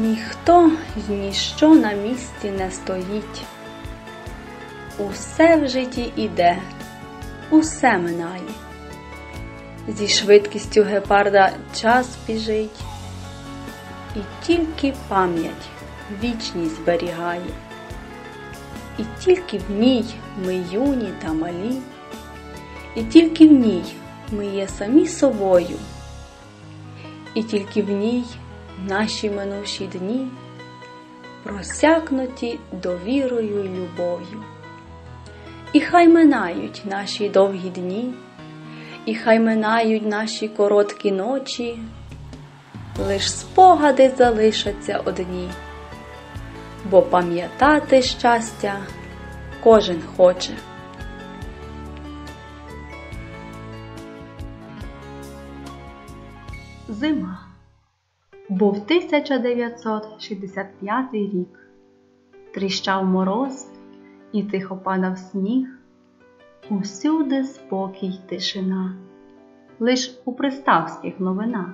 Ніхто й ніщо на місці не стоїть. Усе в житті іде, усе минає. Зі швидкістю гепарда час біжить, і тільки пам'ять вічність зберігає, і тільки в ній ми юні та малі, і тільки в ній ми є самі собою, і тільки в ній наші минувші дні просякнуті довірою й любов'ю. І хай минають наші довгі дні, і хай минають наші короткі ночі, лиш спогади залишаться одні, бо пам'ятати щастя кожен хоче. Зима був 1965 рік. Тріщав мороз і тихо падав сніг. Усюди спокій тишина, лиш у приставських новинах.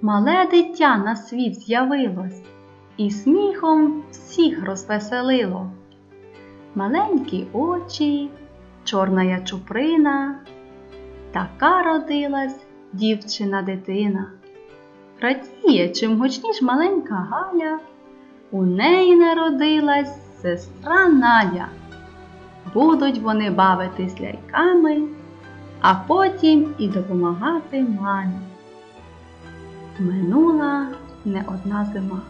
Мале дитя на світ з'явилось і сміхом всіх розвеселило. Маленькі очі, чорна чуприна, така родилась дівчина дитина. Радіє, чим гучніш маленька Галя, у неї народилась сестра Надя. Будуть вони бавитись ляльками, а потім і допомагати мамі. Минула не одна зима.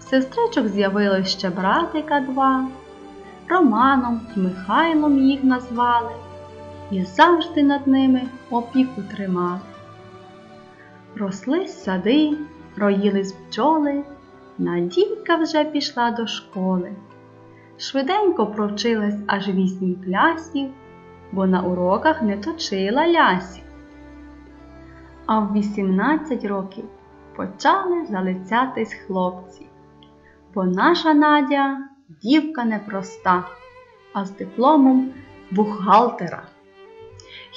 Сестричок з'явилось ще братика два, Романом і Михайлом їх назвали і завжди над ними опіку тримали. Росли сади, роїлись бджоли, Надійка вже пішла до школи. Швиденько провчилась аж вісім класів, бо на уроках не точила лясів. А в 18 років почали залицятись хлопці, бо наша Надя дівка непроста, а з дипломом бухгалтера.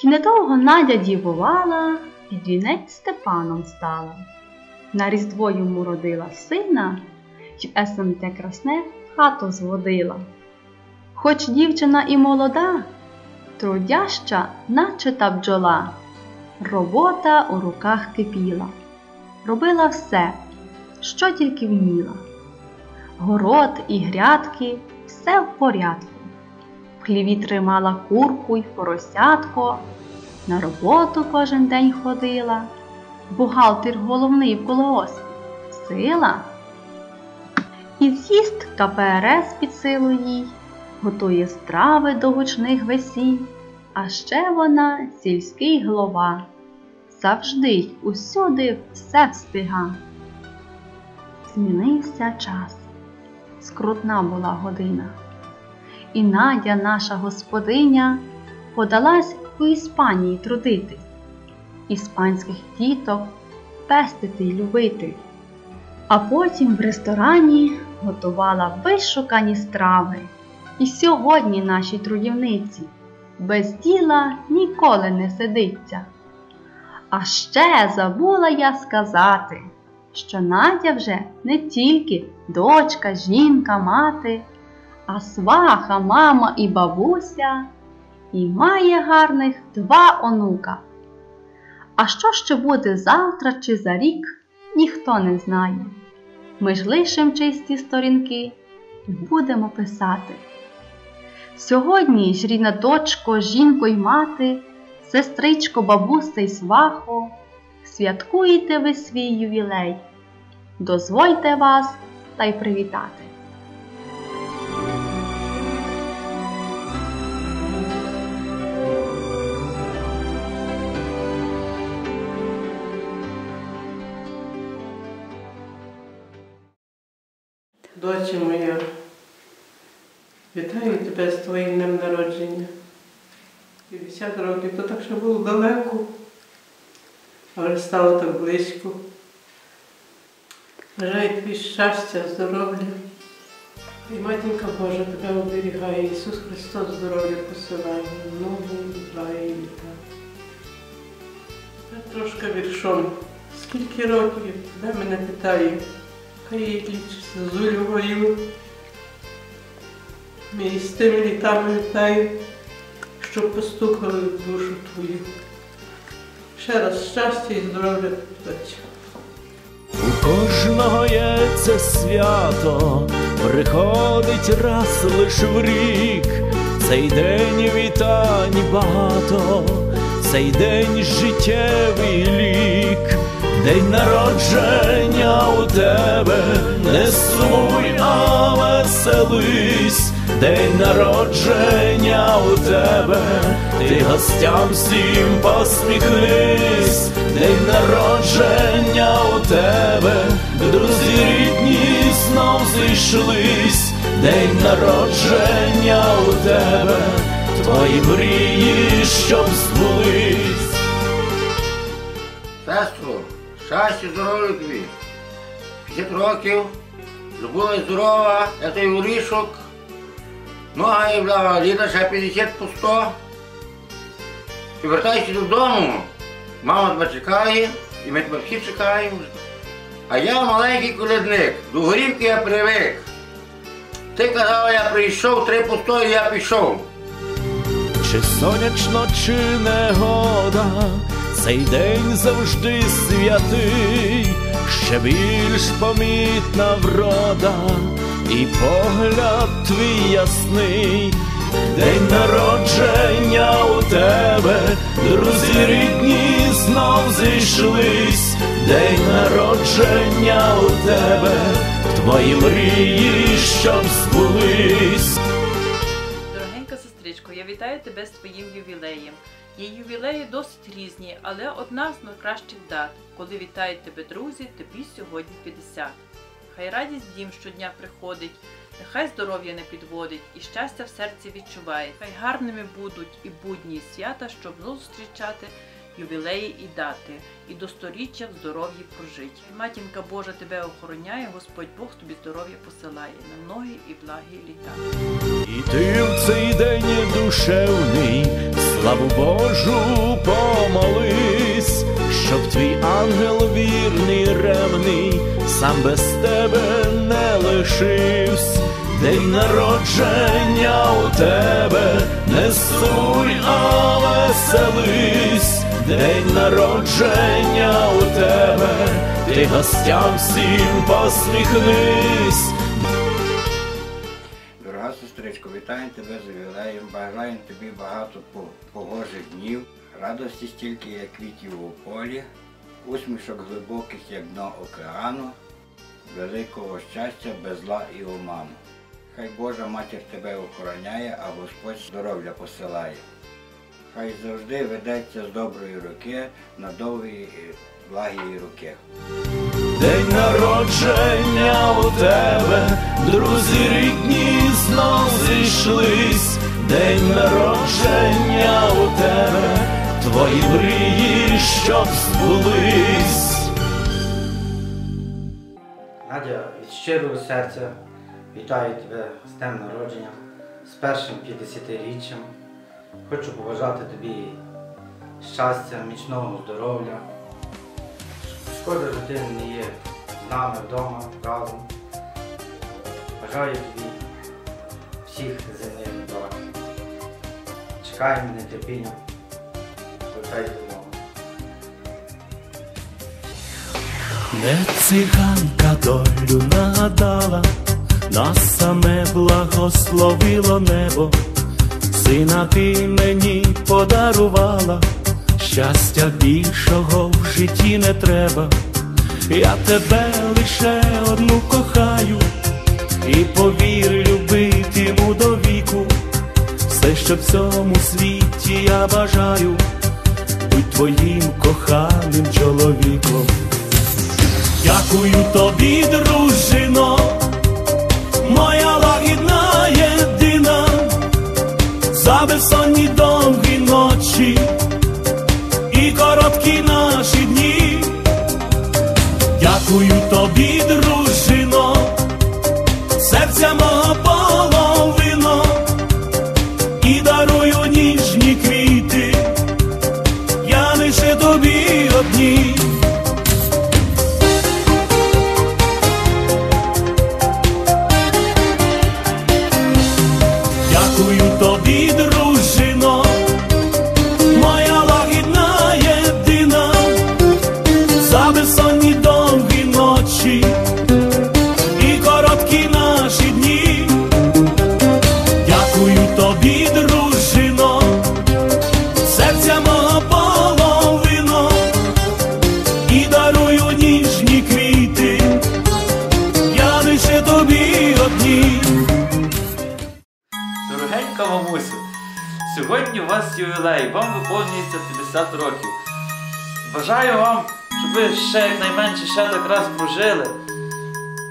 І недовго Надя дівувала, і вінець Степаном стала. На різдво йому родила сина, й СМТ красне хату зводила. Хоч дівчина і молода, трудяща, наче та бджола, робота у руках кипіла, робила все, що тільки вміла. Город і грядки все в порядку. В хліві тримала курку й поросятко, на роботу кожен день ходила, бухгалтер головний в колгоспі сила. І з'їзд КПРС під силу їй, готує страви до гучних весіль, а ще вона сільський голова, завжди усюди все встига. Змінився час, скрутна була година, і Надя, наша господиня, подалась у Іспанії трудитись, іспанських діток пестити й любити а потім в ресторані готувала вишукані страви. І сьогодні нашій трудівниці без діла ніколи не сидиться. А ще забула я сказати, що Надя вже не тільки дочка, жінка, мати, а сваха, мама і бабуся, і має гарних два онука. А що ще буде завтра чи за рік, ніхто не знає. Ми ж лишим чисті сторінки і будемо писати. Сьогодні ж рідна дочко, жінко й мати, сестричко, бабуся й свахо, святкуєте ви свій ювілей. Дозвольте вас та й привітати. Дочі моя, вітаю тебе з твоїм днем народження. 50 років, то так що було далеко, але стало так близько. Бажаю тобі щастя, здоров'я. І матінка Божа тебе оберігає, Ісус Христос здоров'я посилає, нову благає літа. Я трошки віршом скільки років тебе мене питає, лічиться з Ольгою. Ми з тими літами вітаю, що постукали в душу твою. Ще раз щастя і здоров'я дочі. У кожного є це свято, приходить раз лиш в рік, цей день вітань багато, цей день життєвий лік, день народження у тебе, не сумуй, а веселись, день народження у тебе, ти гостям всім посміхнись, день народження у тебе, друзі рідні знов зійшлись, день народження у тебе, твої мрії, щоб збулись. Щастя, здоров'я тобі. 50 років, була здорова, я той урішок. Нога і бла, літа ще 50 по 100. І вертайся додому. Мама тебе чекає, і ми тебе всі чекаємо. А я маленький колядник, до горівки я привик. Ти казала, я прийшов, три по 100 і я пішов. Чи сонячно, чи негода, цей день завжди святий, ще більш помітна врода, і погляд твій ясний, день народження у тебе, друзі рідні знов зійшлись, день народження у тебе, твої мрії, щоб збулись. Дорогенька сестричко, я вітаю тебе з твоїм ювілеєм. Є ювілеї досить різні, але одна з найкращих дат, коли вітають тебе друзі, тобі сьогодні 50. Хай радість дім щодня приходить, нехай здоров'я не підводить і щастя в серці відчуває. Хай гарними будуть і будні свята, щоб зустрічати ювілеї і дати, і до сторіччя в здоров'ї прожить. Матінка Божа тебе охороняє, Господь Бог тобі здоров'я посилає на многі і благі літа. І ти в цей день душевний, славу Божу помолись, щоб твій ангел вірний, ревний, сам без тебе не лишився. День народження у тебе, не сумуй, а веселись, день народження у тебе, ти гостям всім посміхнись. Дорога сестричко, вітаємо тебе з ювілеєм, бажаємо тобі багато погожих днів, радості стільки, як квітів у полі, усмішок глибоких, як дно океану, великого щастя без зла і оману. Хай Божа матір тебе охороняє, а Господь здоров'я посилає. Хай завжди ведеться з доброї руки на довгі і благі руки. День народження у тебе, друзі рідні знов зійшлись, день народження у тебе, твої мрії, щоб збулись. Надя, від щирого серця вітаю тебе з днем народження, з першим 50-річчям. Хочу побажати тобі щастя, міцного здоров'я. Шкода, що ти не є з нами вдома разом. Бажаю тобі всіх земних благ. Чекаємо з нетерпінням. Вертайся додому. Не циганка долю нагадала, нас саме благословило небо, сина ти мені подарувала, щастя більшого в житті не треба, я тебе лише одну кохаю, і повір любитиму до віку, все, що в цьому світі я бажаю, будь твоїм коханим чоловіком. Дякую тобі, дружино, моя за безсонні довгі ночі і короткі наші дні. Дякую тобі, дружино, ювілей, вам виповнюється 50 років. Бажаю вам, щоб ви ще якнайменше ще так раз прожили.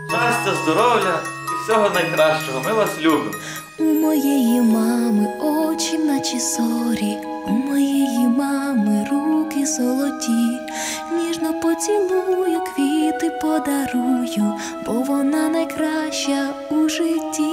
Щастя, здоров'я і всього найкращого. Ми вас любимо. У моєї мами очі, наче зорі, у моєї мами руки золоті, ніжно поцілую, квіти подарую, бо вона найкраща у житті.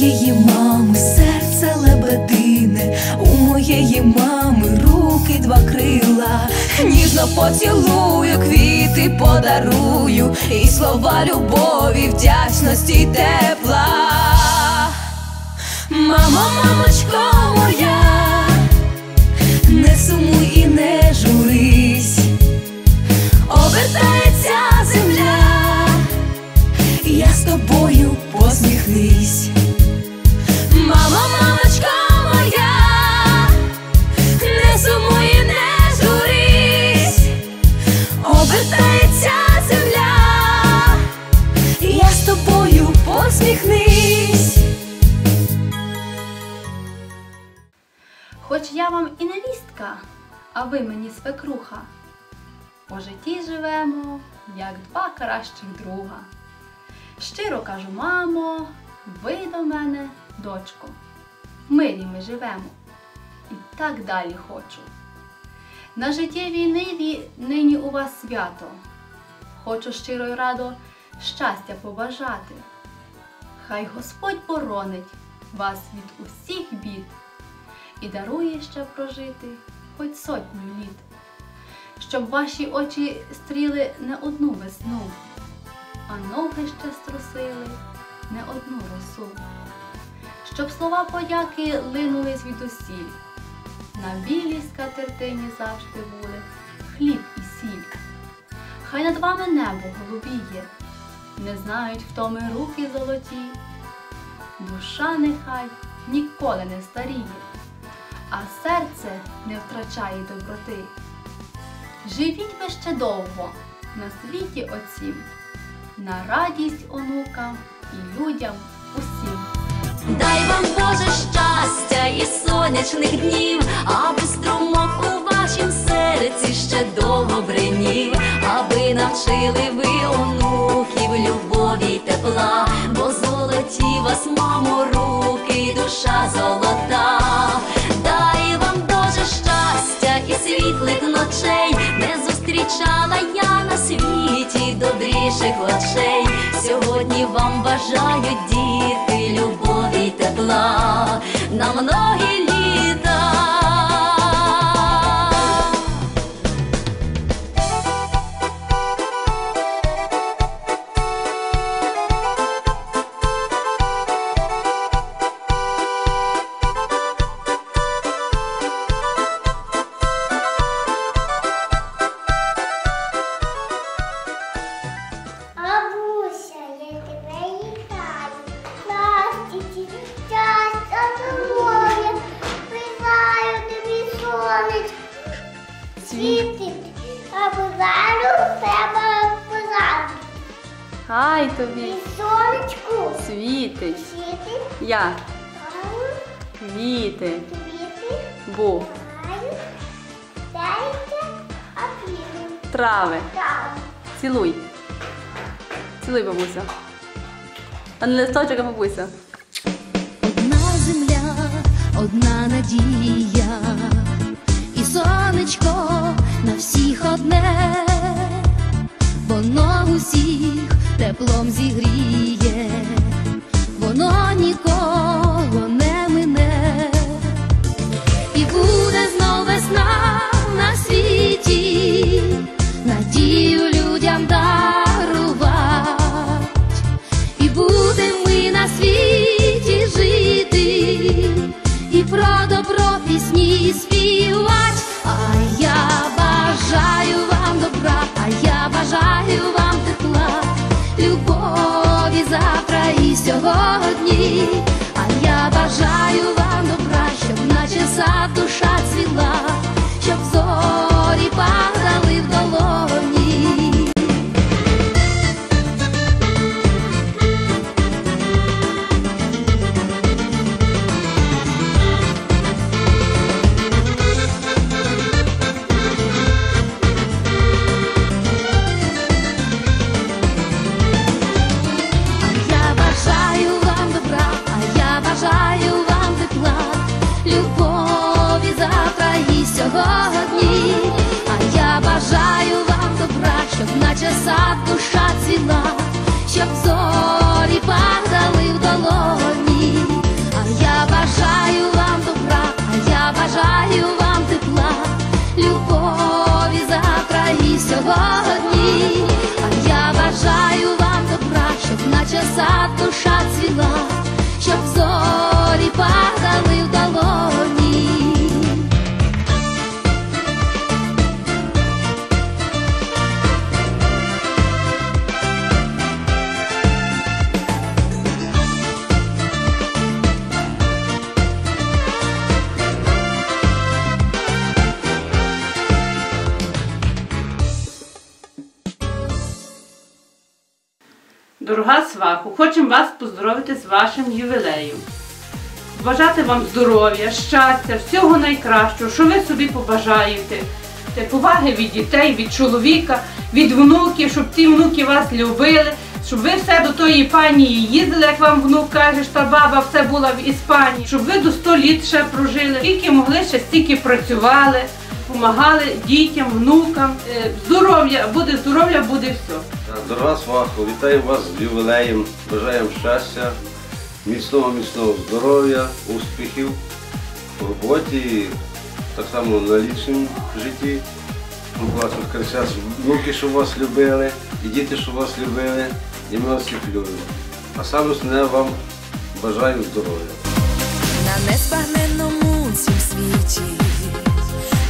Моєї мами серце лебедине, у моєї мами руки два крила, ніжно поцілую, квіти подарую, і слова любові, вдячності й тепла. Мамо, мамочко моя, не сумуй і не журись, обертається земля я з тобою посміхнись. Вам і невістка, а ви мені свекруха. По житті живемо, як два кращих друга. Щиро кажу, мамо, ви до мене, дочко. В мирі ми живемо. І так далі хочу. На життєвій ниві нині у вас свято. Хочу щиро й радо щастя побажати. Хай Господь боронить вас від усіх бід і дарує ще прожити хоч сотню літ, щоб ваші очі стріли не одну весну, а ноги ще струсили не одну росу, щоб слова подяки линули звідусіль, на білій скатертині завжди були хліб і сіль. Хай над вами небо голубіє, не знають втоми руки золоті, душа нехай ніколи не старіє, а серце не втрачає доброти. Живіть ви ще довго на світі оцім, на радість онукам і людям усім. Дай вам Боже щастя і сонячних днів, аби струмок у вашім серці ще довго бринів, аби навчили ви онуків любові й тепла, бо золоті вас, мамо, руки, й душа золота. Зустрічала я на світі добріших очей. Сьогодні вам бажають діти любові й тепла на многі літа. Хай І сонечку. Світить, світить, я. Квіти, квіти, бу, бажаю зайця, а півень. трави. Цілуй. Цілуй, бабуся. А не листочок, а бабуся. Одна земля, одна надія, і сонечко щоб наче хочемо вас поздоровити з вашим ювілеєм. Бажати вам здоров'я, щастя, всього найкращого, що ви собі побажаєте. Те Поваги від дітей, від чоловіка, від внуків, щоб ті внуки вас любили, щоб ви все до тої панії їздили, як вам внук каже, що та баба все була в Іспанії, щоб ви до 100 літ ще прожили, скільки могли, ще стільки працювали, допомагали дітям, внукам. Е, Здоров'я, буде здоров'я, буде все. Дорога свахо, вітаю вас з ювілеєм, бажаємо щастя, міцного, міцного здоров'я, успіхів в роботі, так само на лічному житті. Внуки, щоб вас любили, і діти, щоб вас любили, і ми вас всіх любимо. А саме основне вам бажаю здоров'я. на незбагненному цім світі,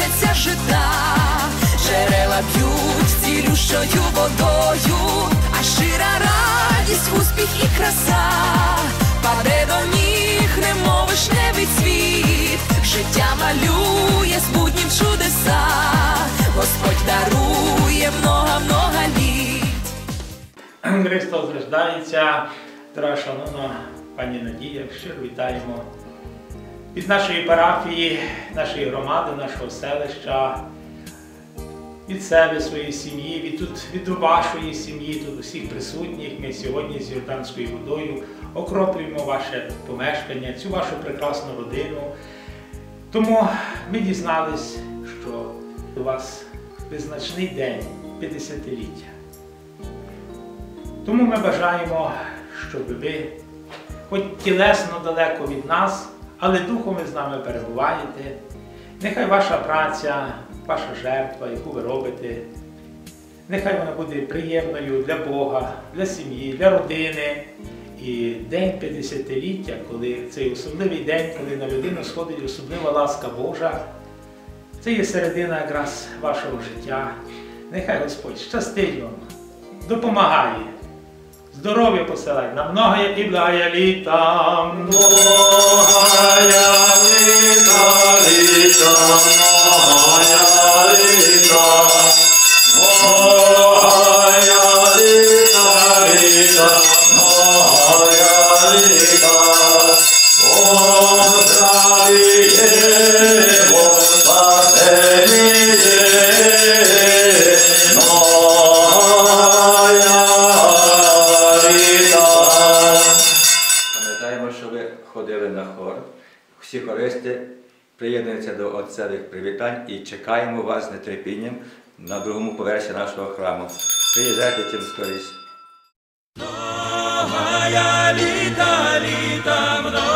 колосяться жита, джерела б'ють цілющою водою, а щира радість, успіх і краса, паде до ніг, немов вишневий цвіт, життя малює з буднів чудеса, Господь дарує много-много літ. Христос рождається, дорога шановна пані Надія, щиро вітаємо від нашої парафії, нашої громади, нашого селища, від себе, своєї сім'ї, від, тут, від вашої сім'ї, тут усіх присутніх. Ми сьогодні з Йорданською водою окроплюємо ваше помешкання, цю вашу прекрасну родину. Тому ми дізнались, що у вас визначний день 50-ліття. Тому ми бажаємо, щоб ви, хоч тілесно далеко від нас, але духом ви з нами перебуваєте. Нехай ваша праця, ваша жертва, яку ви робите, нехай вона буде приємною для Бога, для сім'ї, для родини. І день 50-ліття, коли цей особливий день, коли на людину сходить особлива ласка Божа, це є середина якраз вашого життя. Нехай Господь щастить вам, допомагає. Здоров'я посилай на много і благая літа. Многая літа, літа, приєднуються до отцевих привітань і чекаємо вас з нетерпінням на другому поверсі нашого храму. Приїжджайте тим скоріше. Літа, літа,